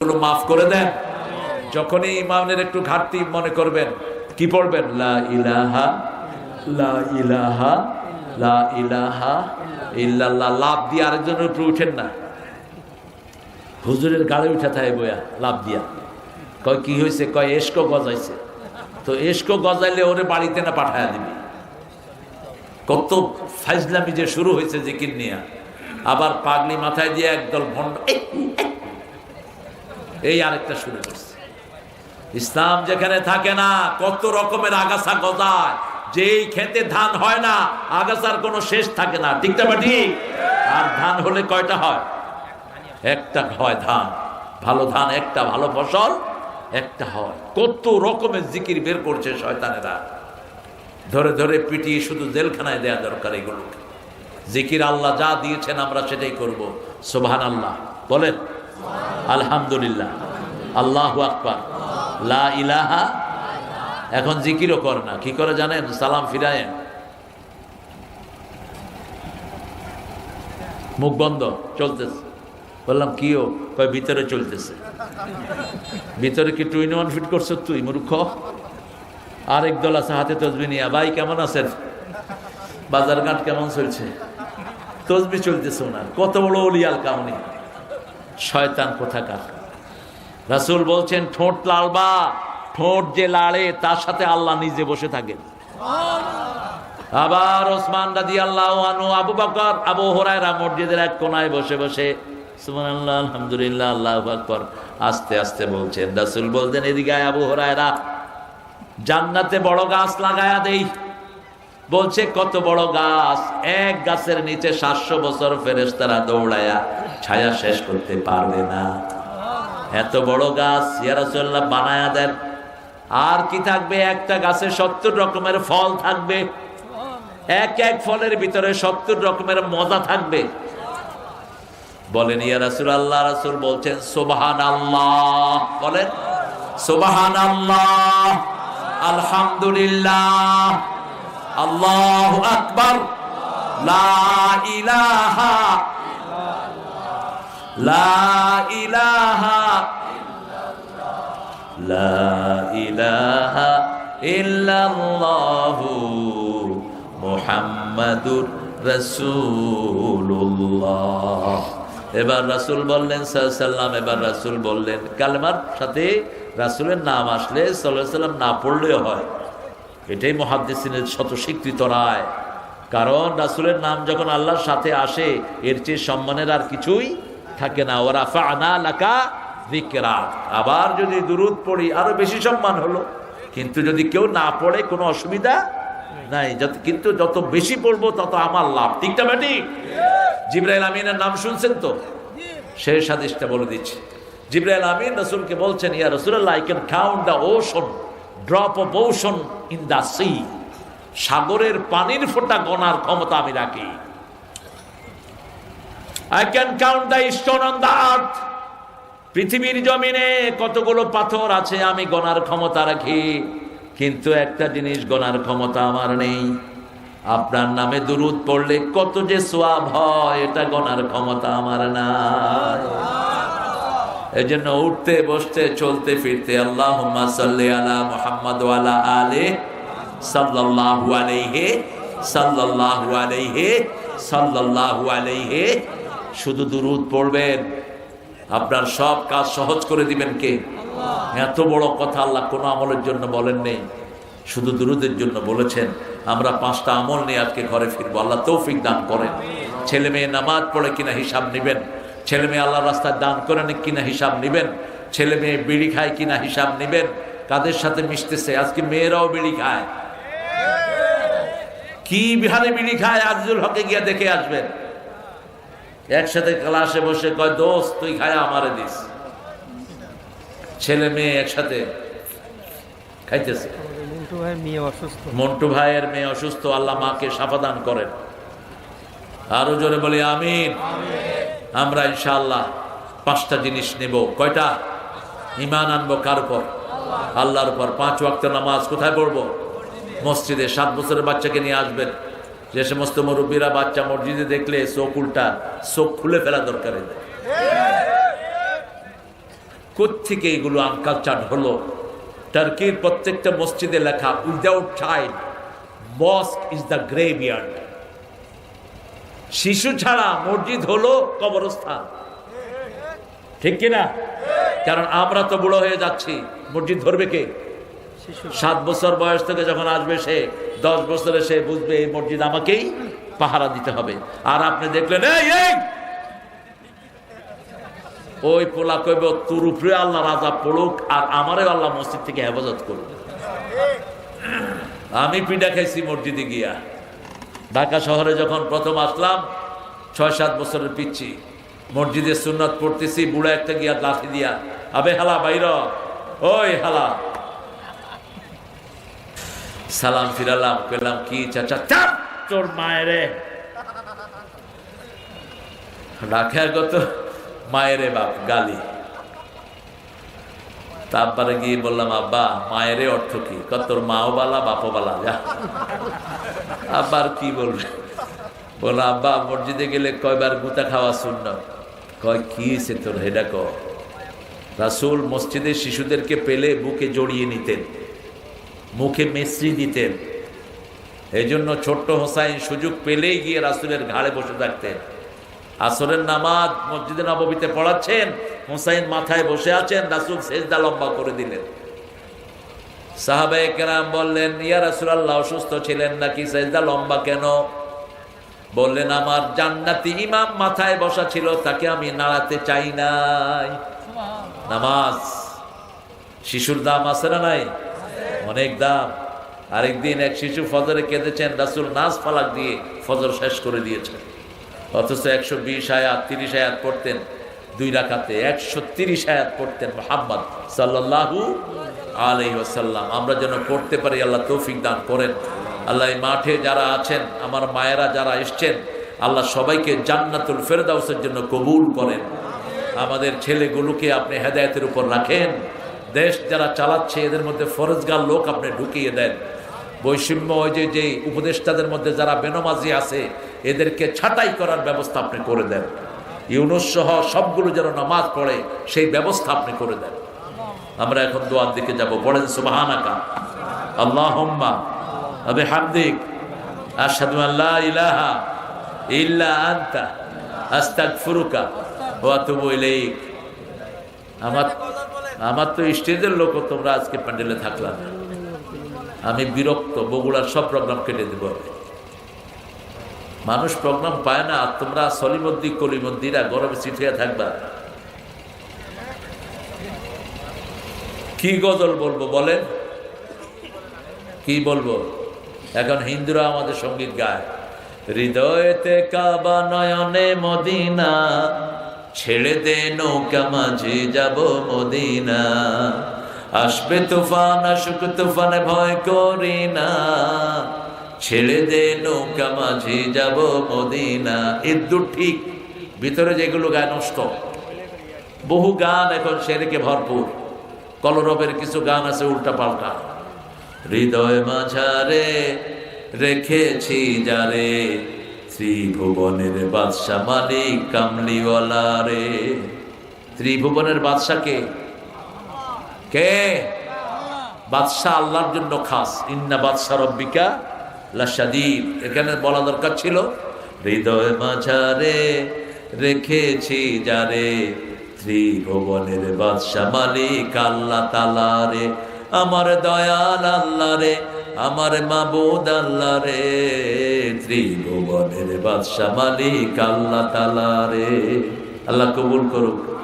মাফ করে দেন। যখনই ইমানের একটু ঘাটতি মনে করবেন কি পড়বেন? লা ইলাহা লা ইলাহা লা ইলাহা ইল্লাল্লাহ। লাভ দিয়ে আরেকজনের উপরে উঠেন না। হুজুরের গাড়ি উঠা থাকে বয়া লাভ দিয়া। কয় কি হয়েছে কয় এসকো গজাইছে। তো এসকো গজাইলে ওরে বাড়িতে না পাঠায় দিবি। কত ফাইজলামি যে শুরু হয়েছে জিকির নিয়ে। আবার পাগলি মাথায় দিয়ে একদল ভণ্ড এই, এই, আরেকটা শুরু করছে ইসলাম যেখানে থাকে না কত রকমের আগাছা গজায়। যেই খেতে ধান হয় না আগাছার কোনো শেষ থাকে না। ঠিক না আর ধান হলে কয়টা হয়? একটা হয় ধান। ভালো ধান একটা ভালো ফসল একটা হয়। কত রকমের জিকির বের করছে শয়তানেরা। ধরে ধরে পিটিয়ে শুধু জেলখানায় দেয়া দরকার এগুলোকে। জিকির আল্লাহ যা দিয়েছেন আমরা সেটাই করব। সোভান আল্লাহ বলেন আলহামদুলিল্লাহ। আল্লাহ আকবার। লা ইলাহা। এখন জিকিরও করে না। কি করে জানেন? সালাম ফিরায়েন মুখ বন্ধ। চলতেছে। বললাম কিও কয়, ভিতরে চলতেছে। ভিতরে কি টুইন ওয়ান ফিট করছ তুই, মূর্খ? আরেক দল আছে, হাতে তসবি নিয়ে। ভাই, কেমন আছেন? বাজার ঘাট কেমন চলছে? তসবি চলতেছে ওনার। কত বড় অলিয়াল কামনি শয়তান কোথাকার? রাসুল বলছেন, ঠোঁট লালবা, ঠোঁট যে লাড়ে, তার সাথে আল্লাহ নিজে বসে থাকেন। আবার ওসমান রাদি আল্লাহ আনু আবু বকর, আবু হরায়রা মসজিদের এক কোনায় বসে বসে, সুবহানাল্লাহ, আলহামদুলিল্লাহ, আল্লাহ আকবর, আস্তে আস্তে বলছেন। রাসুল বলতেন এদিকে আবু হরায়রা, জান্নাতে বড় গাছ লাগায়া দেই। বলছে, কত বড় গাছ। এক গাছের নিচে সাতশো বছর ফেরেস্তারা দৌড়ায়া ছায়া শেষ করতে পারবে না। এত বড় গাছ ইয়ারসল্লাহ বানায়া দেন। আর কি থাকবে? একটা গাছে সত্তর রকমের ফল থাকবে। এক এক ফলের ভিতরে সত্তর রকমের মজা থাকবে। বলেন, ইয়া রাসুল আল্লাহ রাসুল বলছেন সোবাহান আল্লাহ বলেন সোবাহান আল্লাহ আলহামদুলিল্লাহ। আল্লাহ আকবর। লা ইলাহা লা ইলাহা লা ইলাহা ইল্লাল্লাহু মুহাম্মাদুর রাসূলুল্লাহ। এবার রাসূল বললেন সাল্লাম, এবার রাসূল বললেন, কালেমার সাথে রাসূলের নাম আসলে সাল্লাল্লাহু সাল্লাম না পড়লেও হয়। এটাই মহাদ্দেসিনের শত স্বীকৃত রায়। কারণ রাসূলের নাম যখন আল্লাহর সাথে আসে, এর চেয়ে সম্মানের আর কিছুই থাকে না। ওরা ফানা লাকা যিকরা। আবার যদি দুরুদ পড়ি, আরও বেশি সম্মান হলো। কিন্তু যদি কেউ না পড়ে, কোনো অসুবিধা নাই। কিন্তু যত বেশি পড়ব, তত আমার লাভ। ঠিকটা বেটি জিব্রাইল আমিনের নাম শুনছেন তো? শেষ হাদিসটা বলে দিচ্ছি। জিব্রাইল আমিন রসুলকে বলছেন, ইয়া রসুল্লাহ I can count the ocean drop of ocean in the sea সাগরের পানির ফোঁটা গনার ক্ষমতা আমি রাখি। I can count the stone on the earth পৃথিবীর জমিনে কতগুলো পাথর আছে আমি গনার ক্ষমতা রাখি। কিন্তু একটা জিনিস গনার ক্ষমতা আমার নেই। আপনার নামে দুরুদ পড়লে কত যে সোয়াব হয়, এটা গনার ক্ষমতা আমার নাই। এই জন্য উঠতে, বসতে, চলতে, ফিরতে আল্লাহ আলা মোহাম্মদ আলা শুধু দুরুদ পড়বেন। আপনার সব কাজ সহজ করে দিবেন কে? এত বড় কথা আল্লাহ কোনো আমলের জন্য বলেন নেই। শুধু দুরুদের জন্য বলেছেন, আমরা পাঁচটা আমল নিয়ে আজকে ঘরে ফিরবো। আল্লাহ তৌফিক দান করেন। ছেলে মেয়ে নামাজ পড়ে কিনা হিসাব নেবেন। ছেলে মেয়ে আল্লাহ রাস্তায় দান করে করেন কিনা হিসাব নেবেন। ছেলে মেয়ে বিড়ি খায় কিনা হিসাব নেবেন। কাদের সাথে মিশতেছে। আজকে মেয়েরাও বিড়ি খায়। কি বিহারে বিড়ি খায়? আজুল হকে গিয়ে দেখে আসবেন। একসাথে ক্লাসে বসে কয় দোস্ত তুই খায় আমারে দিস। ছেলে মেয়ে একসাথে খাইতেছে। মন্টু ভাই মেয়ে অসুস্থ। মন্টু ভাইয়ের মেয়ে অসুস্থ। আল্লাহ মাকে সাফাদান করেন। আরও জোরে বলি আমিন। আমরা ইনশাআল্লাহ পাঁচটা জিনিস নেব। কয়টা? ইমান আনব কার উপর? আল্লাহর উপর। পাঁচ ওয়াক্ত নামাজ কোথায় পড়ব? মসজিদে। সাত বছরের বাচ্চাকে নিয়ে আসবেন। যে সমস্ত মুরব্বীরা বাচ্চা মসজিদে দেখলে চোখ উল্টা, চোখ খুলে ফেলা দরকার। এদের। কোত্থেকে এগুলো আনকালচার হলো? টার্কির প্রত্যেকটা মসজিদে লেখা without child mosque is the graveyard শিশু ছাড়া মসজিদ হলো কবরস্থান। ঠিক কিনা? কারণ আমরা তো বুড়ো হয়ে যাচ্ছি। মসজিদ ধরবে কে? সাত বছর বয়স থেকে যখন আসবে সে, দশ বছরে সে বুঝবে এই মসজিদ আমাকেই পাহারা দিতে হবে। আর আপনি দেখলেন ওই পোলা কইব, তোর উপরে আল্লাহ রাজা পড়ুক আর আমারে আল্লাহ মসজিদ থেকে হেফাজত করুক। আমি পিঠা খাইছি মসজিদে গিয়া। ঢাকা শহরে যখন প্রথম আসলাম, ছয়, সাত বছরের পিচ্ছি। মসজিদে সুন্নত পড়তেছি, বুড়া একটা গিয়া লাঠি দিয়া, আবে হালা, বাইর ওই হালা। সালাম ফিরালাম পেলাম কি চাচা, চাপ তোর মায়েরে। গত মায়েরে বাপ, গালি। তারপরে গিয়ে বললাম, আব্বা, মায়েরে অর্থ কি? কত তোর মাও বালা, বাপও বালা, যা। আব্বার কি বলবে? বলল আব্বা, মসজিদে গেলে কয়বার গুতা খাওয়া শূন্য কয়, কি সে তোর, হেডা ক? রাসুল মসজিদে শিশুদেরকে পেলে বুকে জড়িয়ে নিতেন, মুখে মিশ্রি দিতেন। এই জন্য ছোট্ট হোসাইন সুযোগ পেলেই গিয়ে রাসুলের ঘাড়ে বসে থাকতেন। আসরের নামাজ মসজিদে নবমীতে পড়াচ্ছেন, হোসাইন মাথায় বসে আছেন, রাসুল সেজদা লম্বা করে দিলেন। সাহাবে কেরাম বললেন, ইয়া রাসুল আল্লাহ অসুস্থ ছিলেন নাকি? সেজদা লম্বা কেন? বললেন, আমার জান্নাতি ইমাম মাথায় বসা ছিল, তাকে আমি নাড়াতে চাই নাই। নামাজ। শিশুর দাম আছে না নাই? অনেক দাম। আরেকদিন এক শিশু ফজরে কেঁদেছেন, রাসুল নাচ ফালাক দিয়ে ফজর শেষ করে দিয়েছেন। অথচ একশো বিশ আয়াত, তিরিশ আয়াত পড়তেন। দুই রাখাতে একশো তিরিশ আয়াত পড়তেন মোহাম্মদ সাল্লাহু আলহি আমরা যেন পড়তে পারি, আল্লাহ তৌফিক দান করেন। আল্লাহ এই মাঠে যারা আছেন, আমার মায়েরা যারা এসছেন, আল্লাহ সবাইকে জান্নাতুল ফেরদাউসের জন্য কবুল করেন। আমাদের ছেলেগুলোকে আপনি হেদায়তের উপর রাখেন। দেশ যারা চালাচ্ছে, এদের মধ্যে ফরজগার লোক আপনি ঢুকিয়ে দেন। বৈষম্য ওই যে যে উপদেষ্টাদের মধ্যে যারা বেনমাজি আছে, এদেরকে ছাঁটাই করার ব্যবস্থা আপনি করে দেন। ইউনুস সহ সবগুলো যেন নামাজ পড়ে, সেই ব্যবস্থা আপনি করে দেন। আমরা এখন দোয়ার দিকে যাব। পড়েন সুবাহানাকা। আল্লাহ আবে হামদিক আল্লাহ ইলাহা ইল্লা আমার আমার তো স্টেজের লোক তোমরা আজকে প্যান্ডেলে থাকলাম আমি বিরক্ত, বগুড়ার সব প্রোগ্রাম কেটে দেব। আমি। মানুষ প্রোগ্রাম পায় না তোমরা সলিমদ্দি, কলিমদ্দিরা গরমে চিঠিয়া থাকবা। কি গজল বলব বলেন? কি বলব? এখন হিন্দুরা আমাদের সংগীত গায়। হৃদয়তে কাবা নয়নে মদিনা, ছেড়ে দে নৌকা মাঝে যাব মদিনা। আসবে তুফান, আসুক তুফানে ভয় করি না। ছেড়ে দে নৌকা, মাঝে যাব মদিনা। ইদ্দুর ঠিক ভিতরে যেগুলো গায়ে নষ্ট। বহু গান এখন সেদিকে ভরপুর। কলরবের কিছু গান আছে উল্টা পাল্টা হৃদয় মাঝারে রেখেছি যারে, ত্রিভুবনের বাদশা মালিক, কামলিওয়ালা রে। ত্রিভুবনের বাদশাকে কে? বাদশাহ আল্লাহর জন্য খাস। ইন্না বাদশাহ রব্বিকা লাশাদীদ এখানে বলা দরকার ছিল, হৃদয় মাঝারে রেখেছি যারে ত্রিভুবনের বাদশা মালিক আল্লাহ তালা রে, আমার দয়াল আল্লাহ রে, আমার মাবুদ আল্লাহ রে, ত্রিভুবনের বাদশা মালিক আল্লাহ তালা রে। আল্লাহ কবুল করুক।